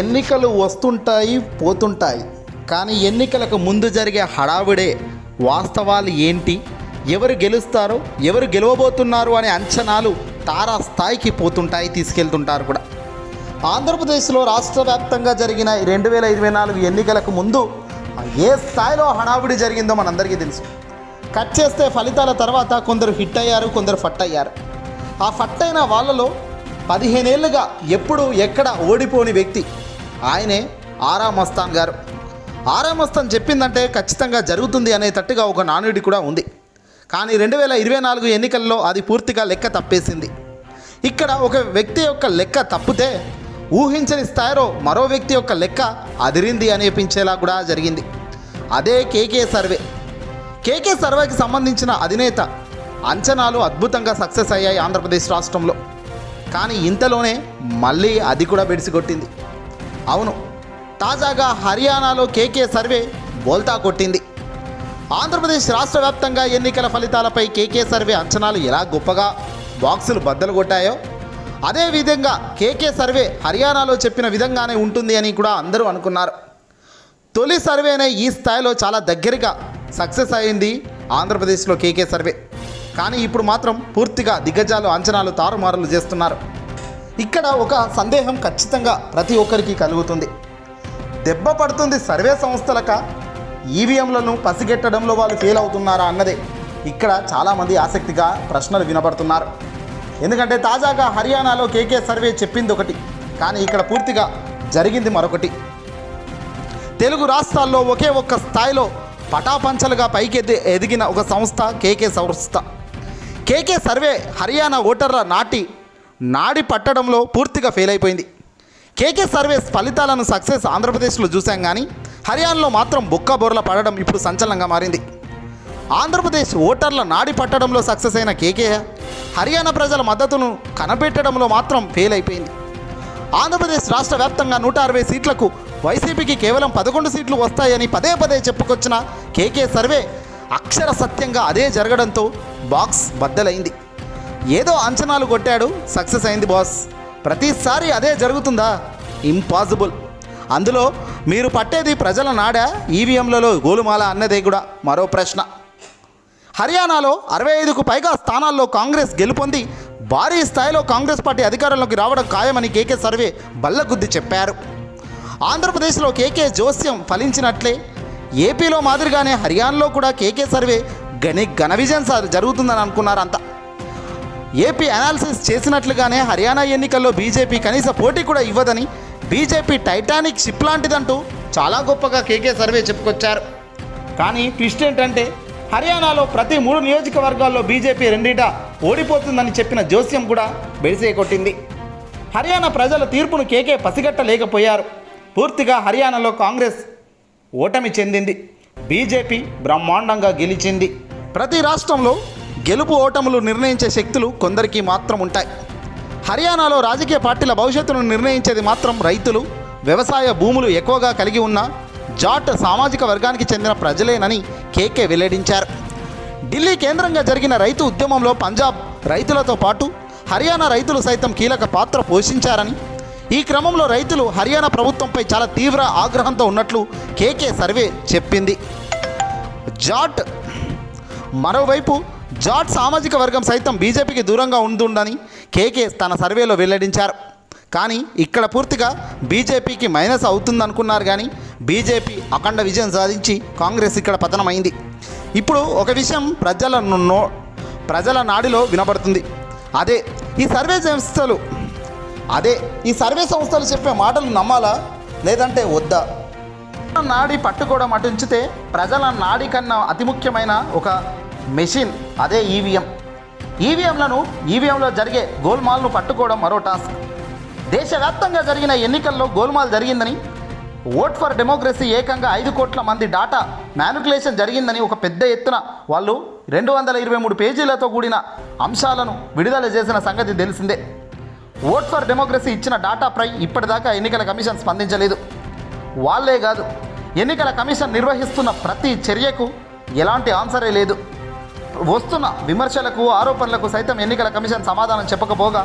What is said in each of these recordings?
ఎన్నికలు వస్తుంటాయి పోతుంటాయి. కానీ ఎన్నికలకు ముందు జరిగే హడావిడే వాస్తవాలు ఏంటి? ఎవరు గెలుస్తారో ఎవరు గెలవబోతున్నారు అనే అంచనాలు తారా స్థాయికి పోతుంటాయి తీసుకెళ్తుంటారు కూడా. ఆంధ్రప్రదేశ్లో రాష్ట్ర వ్యాప్తంగా జరిగిన రెండు వేల ఇరవై నాలుగు ఎన్నికలకు ముందు ఏ స్థాయిలో హడావిడి జరిగిందో మనందరికీ తెలుసు. కట్ చేస్తే ఫలితాల తర్వాత కొందరు హిట్ అయ్యారు కొందరు ఫట్ అయ్యారు. ఆ ఫట్ అయిన వాళ్ళలో పదిహేనేళ్ళుగా ఎప్పుడు ఎక్కడ ఓడిపోని వ్యక్తి ఆయనే ఆరా మస్తాన్ గారు. ఆరా మస్తాన్ చెప్పిందంటే ఖచ్చితంగా జరుగుతుంది అనేటట్టుగా ఒక నానుడి కూడా ఉంది. కానీ రెండు వేల ఇరవై నాలుగు ఎన్నికల్లో అది పూర్తిగా లెక్క తప్పేసింది. ఇక్కడ ఒక వ్యక్తి యొక్క లెక్క తప్పితే ఊహించని స్థాయిలో మరో వ్యక్తి యొక్క లెక్క అదిరింది అనిపించేలా కూడా జరిగింది. అదే కేకే సర్వే. కేకే సర్వేకి సంబంధించిన అధినేత అంచనాలు అద్భుతంగా సక్సెస్ అయ్యాయి ఆంధ్రప్రదేశ్ రాష్ట్రంలో. కానీ ఇంతలోనే మళ్ళీ అది కూడా బెడిసిగొట్టింది. అవును. తాజాగా హర్యానాలో కేకే సర్వే బోల్తా కొట్టింది. ఆంధ్రప్రదేశ్ రాష్ట్ర వ్యాప్తంగా ఎన్నికల ఫలితాలపై కేకే సర్వే అంచనాలు ఎలా గొప్పగా బాక్సులు బద్దలు కొట్టాయో అదే విధంగా కేకే సర్వే హర్యానాలో చెప్పిన విధంగానే ఉంటుంది అని కూడా అందరూ అనుకున్నారు. తొలి సర్వేనే ఈ స్థాయిలో చాలా దగ్గరగా సక్సెస్ అయింది ఆంధ్రప్రదేశ్లో కేకే సర్వే. కానీ ఇప్పుడు మాత్రం పూర్తిగా దిగ్గజాలు అంచనాలు తారుమారులు చేస్తున్నారు. ఇక్కడ ఒక సందేహం ఖచ్చితంగా ప్రతి ఒక్కరికి కలుగుతుంది. దెబ్బ పడుతుంది సర్వే సంస్థలక ఈవీఎంలను పసిగెట్టడంలో వాళ్ళు ఫెయిల్ అవుతున్నారా అన్నదే. ఇక్కడ చాలామంది ఆసక్తిగా ప్రశ్నలు వినపడుతున్నారు ఎందుకంటే తాజాగా హర్యానాలో కేకే సర్వే చెప్పింది ఒకటి కానీ ఇక్కడ పూర్తిగా జరిగింది మరొకటి. తెలుగు రాష్ట్రాల్లో ఒకే ఒక్క స్థాయిలో పటాపంచలుగా పైకి ఎదిగిన ఒక సంస్థ కేకే సంస్థ. కేకే సర్వే హర్యానా ఓటర్ల నాటి నాడి పట్టడంలో పూర్తిగా ఫెయిల్ అయిపోయింది. కేకే సర్వేస్ ఫలితాలను సక్సెస్ ఆంధ్రప్రదేశ్లో చూసాం కానీ హర్యానాలో మాత్రం బొక్క బొర్ల పడడం ఇప్పుడు సంచలనంగా మారింది. ఆంధ్రప్రదేశ్ ఓటర్ల నాడి పట్టడంలో సక్సెస్ అయిన కేకే హర్యానా ప్రజల మద్దతును కనపెట్టడంలో మాత్రం ఫెయిల్ అయిపోయింది. ఆంధ్రప్రదేశ్ రాష్ట్ర వ్యాప్తంగా నూట అరవై సీట్లకు వైసీపీకి కేవలం పదకొండు సీట్లు వస్తాయని పదే పదే చెప్పుకొచ్చిన కేకే సర్వే అక్షర సత్యంగా అదే జరగడంతో బాక్స్ బద్దలైంది. ఏదో అంచనాలు కొట్టాడు. సక్సెస్ అయింది బాస్. ప్రతిసారి అదే జరుగుతుందా? ఇంపాసిబుల్. అందులో మీరు పట్టేది ప్రజల నాడా ఈవీఎంలలో గోలుమాల అన్నదే కూడా మరో ప్రశ్న. హర్యానాలో అరవై ఐదుకు పైగా స్థానాల్లో కాంగ్రెస్ గెలుపొంది భారీ స్థాయిలో కాంగ్రెస్ పార్టీ అధికారంలోకి రావడం ఖాయమని కేకే సర్వే బల్లగుద్ది చెప్పారు. ఆంధ్రప్రదేశ్లో కేకే జోస్యం ఫలించినట్లే. ఏపీలో మాదిరిగానే హర్యానాలో కూడా కేకే సర్వే గని ఘన విజయం సార్ జరుగుతుందని అనుకున్నారంతా. ఏపీ అనాలిసిస్ చేసినట్లుగానే హర్యానా ఎన్నికల్లో బీజేపీ కనీస పోటీ కూడా ఇవ్వదని బీజేపీ టైటానిక్ షిప్ లాంటిదంటూ చాలా గొప్పగా కేకే సర్వే చెప్పుకొచ్చారు. కానీ ట్విస్ట్ ఏంటంటే హర్యానాలో ప్రతి మూడు నియోజకవర్గాల్లో బీజేపీ రెండిట ఓడిపోతుందని చెప్పిన జోస్యం కూడా బెడిసే కొట్టింది. హర్యానా ప్రజల తీర్పును కేకే పసిగట్టలేకపోయారు. పూర్తిగా హర్యానాలో కాంగ్రెస్ ఓటమి చెందింది. బీజేపీ బ్రహ్మాండంగా గెలిచింది. ప్రతి రాష్ట్రంలో గెలుపు ఓటములు నిర్ణయించే శక్తులు కొందరికి మాత్రం ఉంటాయి. హర్యానాలో రాజకీయ పార్టీల భవిష్యత్తును నిర్ణయించేది మాత్రం రైతులు వ్యవసాయ భూములు ఎక్కువగా కలిగి ఉన్న జాట్ సామాజిక వర్గానికి చెందిన ప్రజలేనని కేకే వెల్లడించారు. ఢిల్లీ కేంద్రంగా జరిగిన రైతు ఉద్యమంలో పంజాబ్ రైతులతో పాటు హర్యానా రైతులు సైతం కీలక పాత్ర పోషించారని ఈ క్రమంలో రైతులు హర్యానా ప్రభుత్వంపై చాలా తీవ్ర ఆగ్రహంతో ఉన్నట్లు కేకే సర్వే చెప్పింది. జాట్ మరోవైపు జాట్ సామాజిక వర్గం సైతం బీజేపీకి దూరంగా ఉంటుందని కేకే తన సర్వేలో వెల్లడించారు. కానీ ఇక్కడ పూర్తిగా బీజేపీకి మైనస్ అవుతుందనుకున్నారు కానీ బీజేపీ అఖండ విజయం సాధించి కాంగ్రెస్ ఇక్కడ పతనమైంది. ఇప్పుడు ఒక విషయం ప్రజల నో ప్రజల నాడిలో వినబడుతుంది. అదే ఈ సర్వే సంస్థలు అదే ఈ సర్వే సంస్థలు చెప్పే మాటలు నమ్మాలా లేదంటే వద్దా? నాడి పట్టుకోవడం అటు ఉంచితే ప్రజల నాడి కన్నా అతి ముఖ్యమైన ఒక మెషిన్ అదే ఈవీఎం. ఈవీఎంలను ఈవీఎంలో జరిగే గోల్మాల్ను పట్టుకోవడం మరో టాస్క్. దేశవ్యాప్తంగా జరిగిన ఎన్నికల్లో గోల్మాల్ జరిగిందని ఓట్ ఫర్ డెమోక్రసీ ఏకంగా ఐదు కోట్ల మంది డాటా మ్యానుకులేషన్ జరిగిందని ఒక పెద్ద ఎత్తున వాళ్ళు రెండు వందల ఇరవై మూడు పేజీలతో కూడిన అంశాలను విడుదల చేసిన సంగతి తెలిసిందే. ఓట్ ఫర్ డెమోక్రసీ ఇచ్చిన డాటాపై ఇప్పటిదాకా ఎన్నికల కమిషన్ స్పందించలేదు. వాళ్ళే కాదు ఎన్నికల కమిషన్ నిర్వహిస్తున్న ప్రతి చర్యకు ఎలాంటి ఆన్సరే లేదు. వస్తున్న విమర్శలకు ఆరోపణలకు సైతం ఎన్నికల కమిషన్ సమాధానం చెప్పకపోగా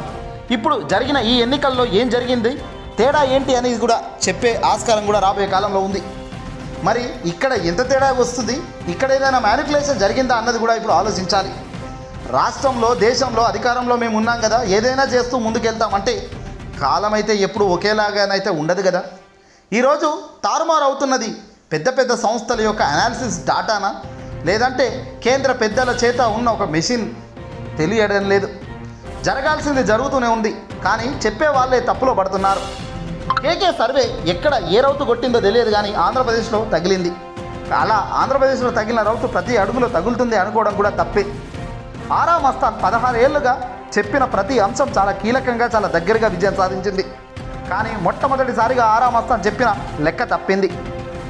ఇప్పుడు జరిగిన ఈ ఎన్నికల్లో ఏం జరిగింది? తేడా ఏంటి అనేది కూడా చెప్పే ఆస్కారం కూడా రాబోయే కాలంలో ఉంది. మరి ఇక్కడ ఎంత తేడా వస్తుంది? ఇక్కడ ఏదైనా మ్యానిపులేషన్ జరిగిందా అన్నది కూడా ఇప్పుడు ఆలోచించాలి. రాష్ట్రంలో దేశంలో అధికారంలో మేము ఉన్నాం కదా ఏదైనా చేస్తూ ముందుకెళ్తామంటే కాలం అయితే ఎప్పుడు ఒకేలాగానైతే ఉండదు కదా. ఈరోజు తారుమారు అవుతున్నది పెద్ద పెద్ద సంస్థల యొక్క అనాలిసిస్ డాటానా లేదంటే కేంద్ర పెద్దల చేత ఉన్న ఒక మెషిన్ తెలియడం లేదు. జరగాల్సింది జరుగుతూనే ఉంది కానీ చెప్పే వాళ్ళే తప్పులో పడుతున్నారు. కేకే సర్వే ఎక్కడ ఏ రౌతు కొట్టిందో తెలియదు కానీ ఆంధ్రప్రదేశ్లో తగిలింది. అలా ఆంధ్రప్రదేశ్లో తగిలిన రౌతు ప్రతి అడుగులో తగులుతుంది అనుకోవడం కూడా తప్పే. ఆరా మస్తాన్ పదహారు ఏళ్ళుగా చెప్పిన ప్రతి అంశం చాలా కీలకంగా చాలా దగ్గరగా విజయం సాధించింది. కానీ మొట్టమొదటిసారిగా ఆరా మస్తాన్ చెప్పిన లెక్క తప్పింది.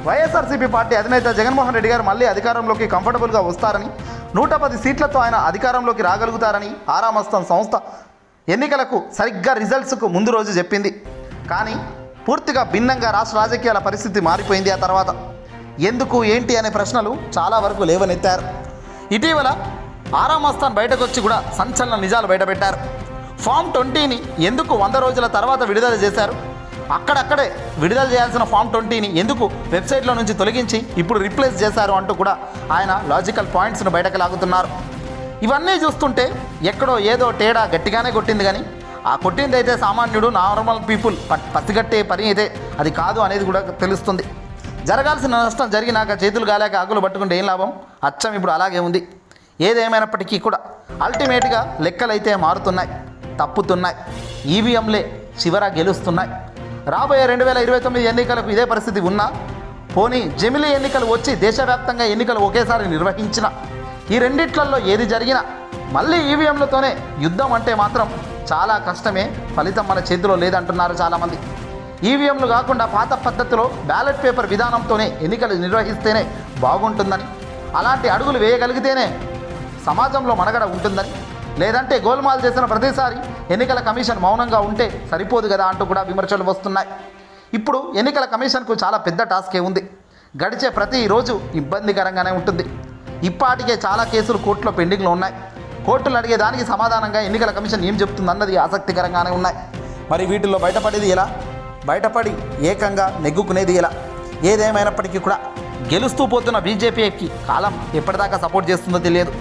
వైఎస్ఆర్సీపీ పార్టీ అధినేత జగన్మోహన్ రెడ్డి గారు మళ్ళీ అధికారంలోకి కంఫర్టబుల్గా వస్తారని నూట పది సీట్లతో ఆయన అధికారంలోకి రాగలుగుతారని ఆరా సంస్థ ఎన్నికలకు సరిగ్గా రిజల్ట్స్కు ముందు రోజు చెప్పింది. కానీ పూర్తిగా భిన్నంగా రాష్ట్ర రాజకీయాల పరిస్థితి మారిపోయింది ఆ తర్వాత. ఎందుకు ఏంటి అనే ప్రశ్నలు చాలా వరకు లేవనెత్తారు. ఇటీవల ఆరామస్థాన్ బయటకు వచ్చి కూడా సంచలన నిజాలు బయటపెట్టారు. ఫామ్ ట్వంటీని ఎందుకు వంద రోజుల తర్వాత విడుదల చేశారు? అక్కడక్కడే విడుదల చేయాల్సిన ఫామ్ ట్వంటీని ఎందుకు వెబ్సైట్లో నుంచి తొలగించి ఇప్పుడు రీప్లేస్ చేశారు అంటూ కూడా ఆయన లాజికల్ పాయింట్స్ను బయటకు లాగుతున్నారు. ఇవన్నీ చూస్తుంటే ఎక్కడో ఏదో తేడా గట్టిగానే కొట్టింది కానీ ఆ కొట్టింది అయితే సామాన్యుడు నార్మల్ పీపుల్ ప- పసిగట్టే పని అయితే అది కాదు అనేది కూడా తెలుస్తుంది. జరగాల్సిన నష్టం జరిగినాక చేతులు గాలేక ఆకులు పట్టుకుంటే ఏం లాభం? అచ్చం ఇప్పుడు అలాగే ఉంది. ఏదేమైనప్పటికీ కూడా అల్టిమేట్గా లెక్కలైతే మారుతున్నాయి తప్పుతున్నాయి. ఈవీఎంలే చివర గెలుస్తున్నాయి. రాబోయే రెండు వేల ఇరవై తొమ్మిది ఎన్నికలకు ఇదే పరిస్థితి ఉన్నా పోనీ జమిలీ ఎన్నికలు వచ్చి దేశవ్యాప్తంగా ఎన్నికలు ఒకేసారి నిర్వహించిన ఈ రెండిట్లలో ఏది జరిగినా మళ్ళీ ఈవీఎంలతోనే యుద్ధం అంటే మాత్రం చాలా కష్టమే ఫలితం మన చేతిలో లేదంటున్నారు చాలామంది. ఈవీఎంలు కాకుండా పాత పద్ధతిలో బ్యాలెట్ పేపర్ విధానంతోనే ఎన్నికలు నిర్వహిస్తేనే బాగుంటుందని అలాంటి అడుగులు వేయగలిగితేనే సమాజంలో మనగడ ఉంటుందని లేదంటే గోల్మాల్ చేసిన ప్రతిసారి ఎన్నికల కమిషన్ మౌనంగా ఉంటే సరిపోదు కదా అంటూ కూడా విమర్శలు వస్తున్నాయి. ఇప్పుడు ఎన్నికల కమిషన్కు చాలా పెద్ద టాస్కే ఉంది. గడిచే ప్రతిరోజు ఇబ్బందికరంగానే ఉంటుంది. ఇప్పటికే చాలా కేసులు కోర్టులో పెండింగ్లో ఉన్నాయి. కోర్టులు అడిగేదానికి సమాధానంగా ఎన్నికల కమిషన్ ఏం చెప్తుందన్నది ఆసక్తికరంగానే ఉన్నాయి. మరి వీటిల్లో బయటపడేది ఎలా? బయటపడి ఏకంగా నెగ్గుకునేది ఎలా? ఏదేమైనప్పటికీ కూడా గెలుస్తూ పోతున్న బీజేపీకి కాలం ఎప్పటిదాకా సపోర్ట్ చేస్తుందో తెలియదు.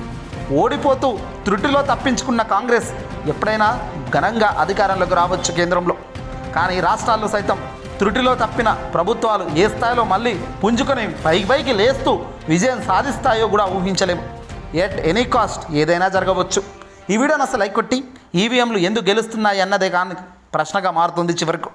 ఓడిపోతూ త్రుటిలో తప్పించుకున్న కాంగ్రెస్ ఎప్పుడైనా ఘనంగా అధికారంలోకి రావచ్చు కేంద్రంలో. కానీ రాష్ట్రాల్లో సైతం త్రుటిలో తప్పిన ప్రభుత్వాలు ఏ స్థాయిలో మళ్ళీ పుంజుకొని పైకి పైకి లేస్తూ విజయం సాధిస్తాయో కూడా ఊహించలేము. ఎట్ ఎనీ కాస్ట్ ఏదైనా జరగవచ్చు. ఈ వీడియోని అసలు లైక్ కొట్టి ఈవీఎంలు ఎందుకు గెలుస్తున్నాయి అన్నదే కానీ ప్రశ్నగా మారుతుంది చివరకు.